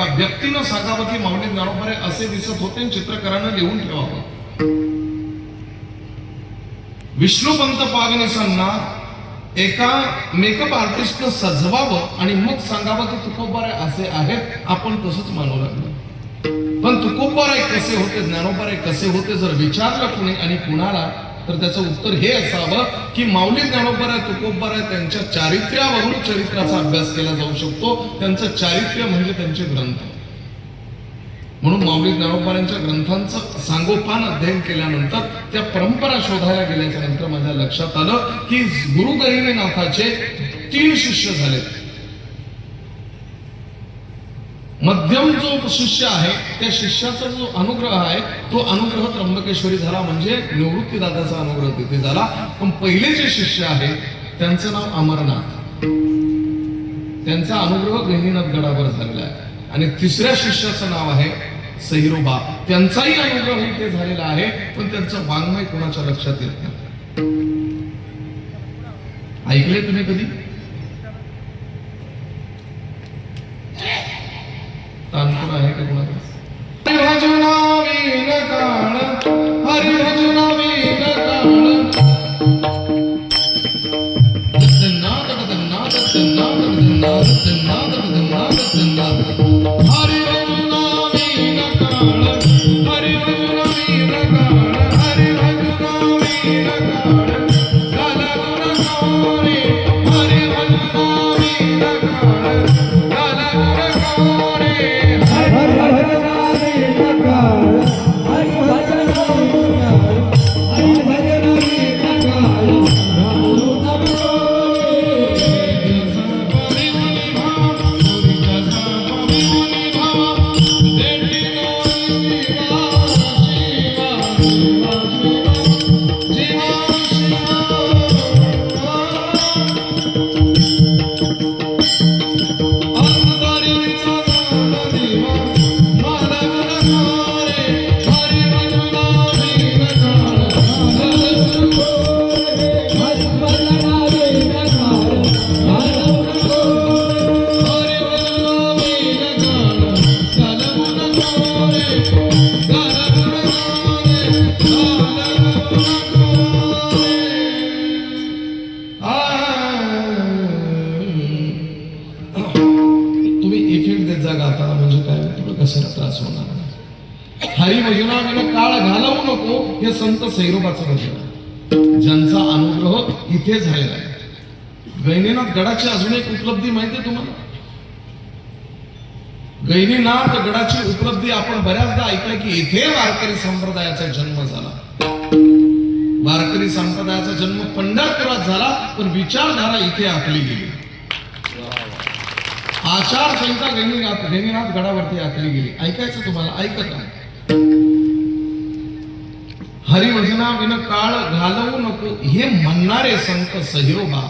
त्या व्यक्तीनं सांगावं की माऊली ज्ञानोबा असे दिसत होते आणि चित्रकारानं लिहून ठेवावं? विष्णुपंत पागणेसांना एका मेकअप आर्टिस्टनं सजवावं आणि मग सांगावं की तुकोबाराय असे आहेत आपण तसंच मानू लागलो. पण तुकोबाराय कसे होते ज्ञानोबाराय कसे होते जर विचारलं कुणी आणि कुणाला तर त्याचं उत्तर हे असावं की माऊली ज्ञानोबरा तुकोबर आहे त्यांच्या चारित्र्यावरून चरित्राचा अभ्यास केला जाऊ शकतो. त्यांचं चारित्र्य म्हणजे त्यांचे ग्रंथ. म्हणून माऊली ज्ञानोबारांच्या ग्रंथांचं सांगोपान अध्ययन केल्यानंतर त्या परंपरा शोधायला गेल्याच्यानंतर माझ्या लक्षात आलं की गुरु गहिनीनाथाचे तीन शिष्य झाले मध्यम जो शिष्य आहे त्या शिष्याचा जो अनुग्रह आहे तो अनुग्रह त्र्यंबकेश्वरी झाला म्हणजे निवृत्तीदादाचा अनुग्रह तिथे झाला. पण पहिले जे शिष्य आहे त्यांचं नाव अमरनाथ. त्यांचा अनुग्रह गहिनीनाथ गडावर झालेला आहे. आणि तिसऱ्या शिष्याचं नाव आहे सहिरोबा. त्यांचाही अनुग्रह इथे झालेला आहे पण त्यांचं वाङ्मय कोणाच्या लक्षात येत नाही. ऐकले तुम्ही कधी? तानपूर आहे का कोणाकडे हरिभजना वीण काळ हरिभजना काही हरी काळ घालवू नको हे संत सैरोबाचं वचन ज्यांचा अनुग्रह इथे झालेला आहे. गैनीनाथ गडाची अजून एक उपलब्धी माहिती तुम्हाला? गैनीनाथ गडाची उपलब्धी आपण बऱ्याचदा ऐकलं की इथे वारकरी संप्रदायाचा जन्म झाला. वारकरी संप्रदायाचा जन्म पंढरपुरात झाला पण विचारधारा इथे आखली गेली. आचारसंहिता गैनीनाथ गैनीनाथ गडावरती आखली गेली. ऐकायचं तुम्हाला? ऐकत आहे हरिभजना विन काळ घालवू नको. हे म्हणणारे संत सहिरोबा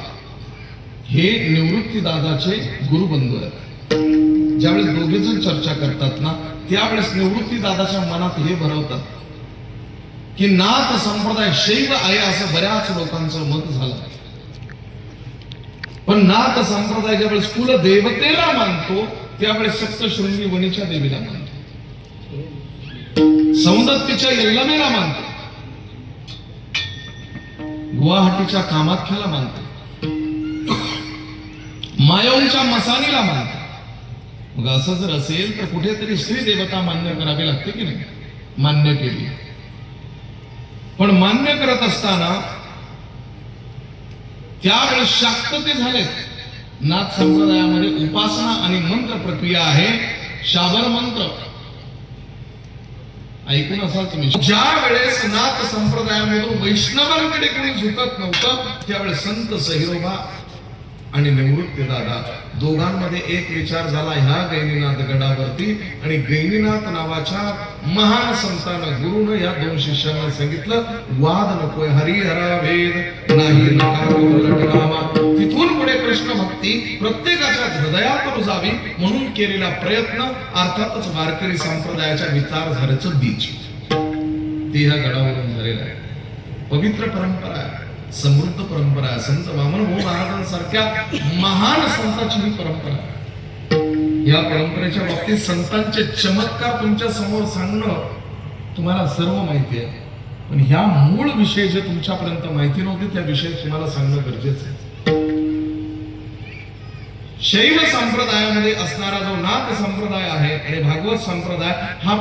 हे निवृत्ती दादाचे गुरुबंधू आहेत. ज्यावेळेस दोघे जण चर्चा करतात ना त्यावेळेस निवृत्ती दादाच्या मनात हे भरवतात की नाथ संप्रदाय शैव आहे असं बऱ्याच लोकांचं मत झालं. पण नाथ संप्रदाय ज्यावेळेस कुल देवतेला मानतो त्यावेळेस सप्तशृंगी वणीच्या देवीला मानतो. सौंदत्तीच्या इल्लमेला मानते. गुवाहाटीच्या कामाख्याला मानते. मायोंच्या मसानीला मानते. मग असं जर असेल तर कुठेतरी स्त्री देवता मान्य करावी लागते की नाही? मान्य केली. पण मान्य करत असताना त्यावेळेस शाक्तते झालेत नाथ संप्रदायामध्ये उपासना आणि मंत्र प्रक्रिया आहे. शाबर मंत्र. ऐकून असाल तुम्ही. ज्या वेळेस नाथ संप्रदायामधून वैष्णवांकडे कोणी झुकत नव्हतं त्यावेळेस संत सहिरोबा आणि निवृत्ती दादा दोघांमध्ये एक विचार झाला ह्या गैनीनाथ गडावरती आणि गैनीनाथ नावाच्या महान संतानं गुरुनं या दोन शिष्यांना सांगितलं वाद नकोय हरिहरा वेद नाही आपल्याकडे कृष्ण भक्ती प्रत्येकाच्या हृदयात जावी म्हणून केलेला प्रयत्न अर्थातच वारकरी संप्रदायाच्या विचारधारेचं बीज. ते ह्या गडावरून झालेलं आहे. पवित्र परंपरा समृद्ध परंपरा संत वामन भाऊ महाराजांसारख्या महान संतांची ही परंपरा या परंपरेच्या बाबतीत संतांचे चमत्कार तुमच्यासमोर सांगणं तुम्हाला सर्व माहिती आहे. पण ह्या मूळ विषय जे तुमच्यापर्यंत माहिती नव्हती त्या विषयी तुम्हाला सांगणं गरजेचं आहे. शैव संप्रदायामध्ये असणारा जो नाथ संप्रदाय आहे आणि भागवत संप्रदाय हा